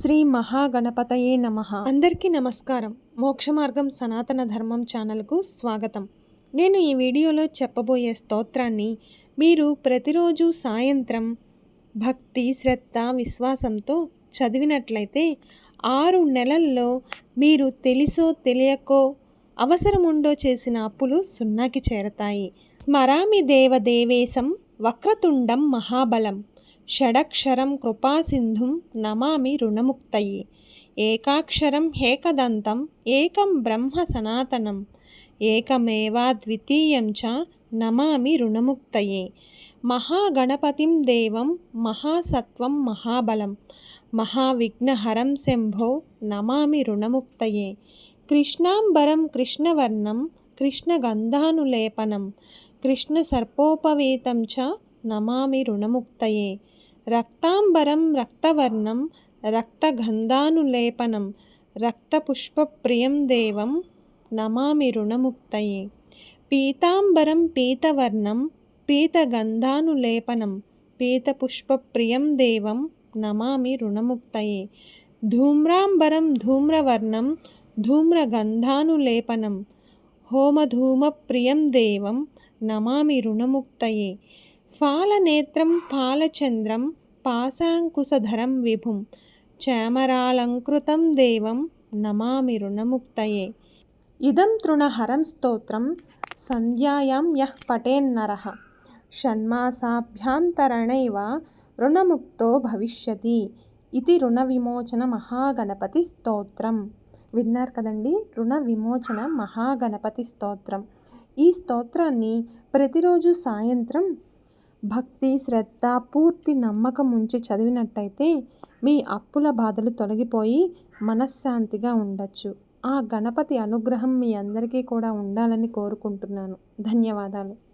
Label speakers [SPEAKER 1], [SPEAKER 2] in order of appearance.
[SPEAKER 1] శ్రీ మహాగణపతయే నమ. అందరికీ నమస్కారం. మోక్ష మార్గం సనాతన ధర్మం ఛానల్కు స్వాగతం. నేను ఈ వీడియోలో చెప్పబోయే స్తోత్రాన్ని మీరు ప్రతిరోజు సాయంత్రం భక్తి శ్రద్ధ విశ్వాసంతో చదివినట్లయితే ఆరు నెలల్లో మీరు తెలిసో తెలియకో అవసరముండో చేసిన అప్పులు సున్నాకి చేరతాయి. స్మరామి దేవదేవేశం వక్రతుండం మహాబలం. షడక్షరం కృపాసింధుం నమామి రుణముక్తయే. ఏకాక్షరం హేకదంతం ఏకం బ్రహ్మ సనాతనం ఏకమేవాద్వితీయం చ నమామి రుణముక్తయే. మహాగణపతిం దేవం మహాసత్వం మహాబలం మహావిఘ్నహరం శంభో నమామి రుణముక్తయే. కృష్ణాంబరం కృష్ణవర్ణం కృష్ణగంధానులేపనం కృష్ణసర్పోపవీతం చ నమామి రుణముక్తయే. రక్తాంబరం రక్తవర్ణం రక్తగంధానులేపనం రక్తపుష్పప్రియం దేవం నమామి రుణముక్తయే. పీతాంబరం పీతవర్ణం పీతగంధానులేపనం పీతపుష్పప్రియం దేవం నమామి రుణముక్తయే. ధూమ్రాంబరం ధూమ్రవర్ణం ధూమ్రగంధానులేపనం హోమధూమప్రియం దేవం నమామి రుణముక్తయే. ఫాలనేత్రం ఫాలచంద్రం పాశాంకుశధరం విభుం చామరాలంకృతం దేవం నమామి రుణముక్తయే. ఇదం తృణహరం స్తోత్రం సంధ్యాయాం యః పటేన్నర షణ్మాసాభ్యాం తరణైవ రుణముక్తో భవిష్యతి ఇది రుణ విమోచన మహాగణపతి స్తోత్రం. విన్నారు కదండి రుణ విమోచన మహాగణపతి స్తోత్రం. ఈ స్తోత్రాన్ని ప్రతిరోజు సాయంత్రం భక్తి శ్రద్ధ పూర్తి నమ్మకం ఉంచి చదివినట్టయితే మీ అప్పుల బాధలు తొలగిపోయి మనశ్శాంతిగా ఉండొచ్చు. ఆ గణపతి అనుగ్రహం మీ అందరికీ కూడా ఉండాలని కోరుకుంటున్నాను. ధన్యవాదాలు.